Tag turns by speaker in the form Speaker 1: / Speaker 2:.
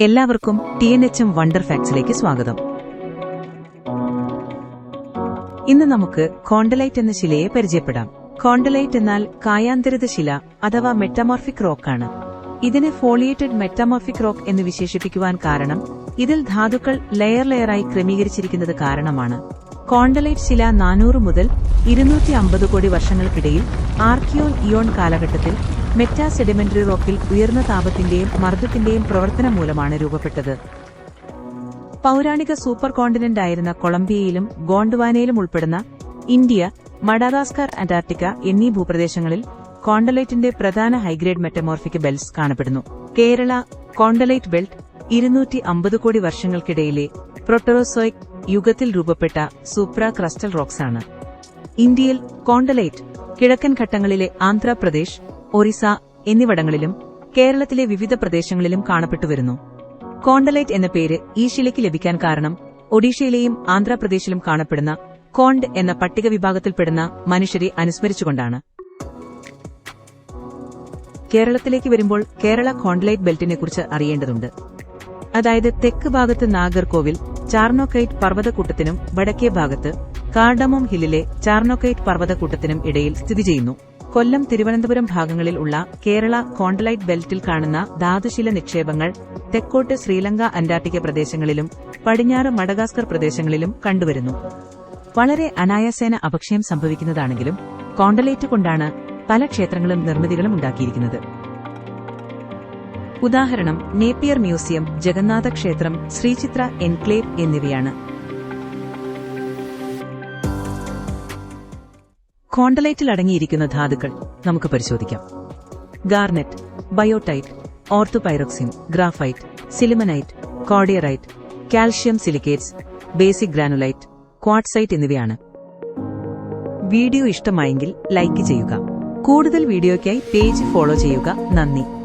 Speaker 1: എല്ലാവർക്കും T N H M wonder ഫാക്ട്സിലേക്ക് സ്വാഗതം. ഇന്ന് നമുക്ക് കോണ്ടലൈറ്റ് എന്ന ശിലയെ പരിചയപ്പെടാം. കോണ്ടലൈറ്റ് എന്നാൽ കായാന്തരിത ശില അഥവാ മെറ്റമോർഫിക് റോക്കാണ് ഇതിനെ ഫോളിയേറ്റഡ് മെറ്റമോർഫിക് റോക്ക് എന്ന് വിശേഷിപ്പിക്കുവാൻ കാരണം ഇതിൽ ധാതുക്കൾ ലെയർ ലെയറായി ക്രമീകരിച്ചിരിക്കുന്നത് കാരണമാണ്. കോണ്ടലൈറ്റ് ശില നാനൂറ് മുതൽ ഇരുന്നൂറ്റി അമ്പത് കോടി വർഷങ്ങൾക്കിടയിൽ ആർക്കിയോൺ ഇയോൺ കാലഘട്ടത്തിൽ മെറ്റാ സെഡിമെന്ററി റോക്കിൽ ഉയർന്ന താപത്തിന്റെയും മർദ്ദത്തിന്റെയും പ്രവർത്തനം മൂലമാണ് രൂപപ്പെട്ടത്. പൗരാണിക സൂപ്പർ കോണ്ടിനന്റ് ആയിരുന്ന കൊളംബിയയിലും ഗോണ്ട്വാനയിലും ഉൾപ്പെടുന്ന ഇന്ത്യ മഡാഗാസ്കർ അന്റാർട്ടിക്ക എന്നീ ഭൂപ്രദേശങ്ങളിൽ കോണ്ടലൈറ്റിന്റെ പ്രധാന ഹൈഗ്രേഡ് മെറ്റമോർഫിക് ബെൽറ്റ്സ് കാണപ്പെടുന്നു. കേരള കോണ്ടലൈറ്റ് ബെൽറ്റ് ഇരുന്നൂറ്റി അമ്പത് കോടി വർഷങ്ങൾക്കിടയിലെ പ്രൊട്ടറോസോയിക് യുഗത്തിൽ രൂപപ്പെട്ട സൂപ്ര ക്രസ്റ്റൽ റോക്സ് ആണ് ഇന്ത്യയിൽ കോണ്ടലൈറ്റ് കിഴക്കൻ ഘട്ടങ്ങളിലെ ആന്ധ്രാപ്രദേശ് ഒറീസ എന്നിവിടങ്ങളിലും കേരളത്തിലെ വിവിധ പ്രദേശങ്ങളിലും കാണപ്പെട്ടുവരുന്നു. കോണ്ടലൈറ്റ് എന്ന പേര് ഈ ശിലയ്ക്ക് ലഭിക്കാൻ കാരണം ഒഡീഷയിലെയും ആന്ധ്രാപ്രദേശിലും കാണപ്പെടുന്ന കോണ്ട് എന്ന പട്ടിക വിഭാഗത്തിൽപ്പെടുന്ന മനുഷ്യരെ അനുസ്മരിച്ചുകൊണ്ടാണ്. കേരളത്തിലേക്ക് വരുമ്പോൾ കേരള കോണ്ടലൈറ്റ് ബെൽറ്റിനെ കുറിച്ച് അറിയേണ്ടതുണ്ട്. അതായത് തെക്ക് ഭാഗത്ത് നാഗർകോവിൽ ചാർണോക്കൈറ്റ് പർവതക്കൂട്ടത്തിനും വടക്കേ ഭാഗത്ത് കാർഡമോം ഹില്ലിലെ ചാർണോക്കൈറ്റ് പർവതക്കൂട്ടത്തിനും ഇടയിൽ സ്ഥിതി ചെയ്യുന്നു. കൊല്ലം തിരുവനന്തപുരം ഭാഗങ്ങളിൽ ഉള്ള കേരള കോണ്ടലൈറ്റ് ബെൽറ്റിൽ കാണുന്ന ധാതുശില നിക്ഷേപങ്ങൾ തെക്കോട്ട് ശ്രീലങ്ക അന്റാർട്ടിക്ക പ്രദേശങ്ങളിലും പടിഞ്ഞാറ് മഡഗാസ്കർ പ്രദേശങ്ങളിലും കണ്ടുവരുന്നു. വളരെ അനായാസേന അപക്ഷയം സംഭവിക്കുന്നതാണെങ്കിലും കോണ്ടലൈറ്റ് കൊണ്ടാണ് പല ക്ഷേത്രങ്ങളും നിർമ്മിതികളും ഉണ്ടാക്കിയിരിക്കുന്നത്. ഉദാഹരണം നേപ്പിയർ മ്യൂസിയം ജഗന്നാഥ ക്ഷേത്രം ശ്രീചിത്ര എൻക്ലേവ് എന്നിവയാണ്. കോണ്ടലൈറ്റിൽ അടങ്ങിയിരിക്കുന്ന ധാതുക്കൾ നമുക്ക് പരിശോധിക്കാം. Garnet biotite orthopyroxene graphite sillimanite cordierite calcium silicates basic granulite quartzite എന്നിവയാണ്. വീഡിയോ ഇഷ്ടമായെങ്കിൽ ലൈക്ക് ചെയ്യുക. കൂടുതൽ വീഡിയോയ്ക്കായി പേജ് ഫോളോ ചെയ്യുക. നന്ദി.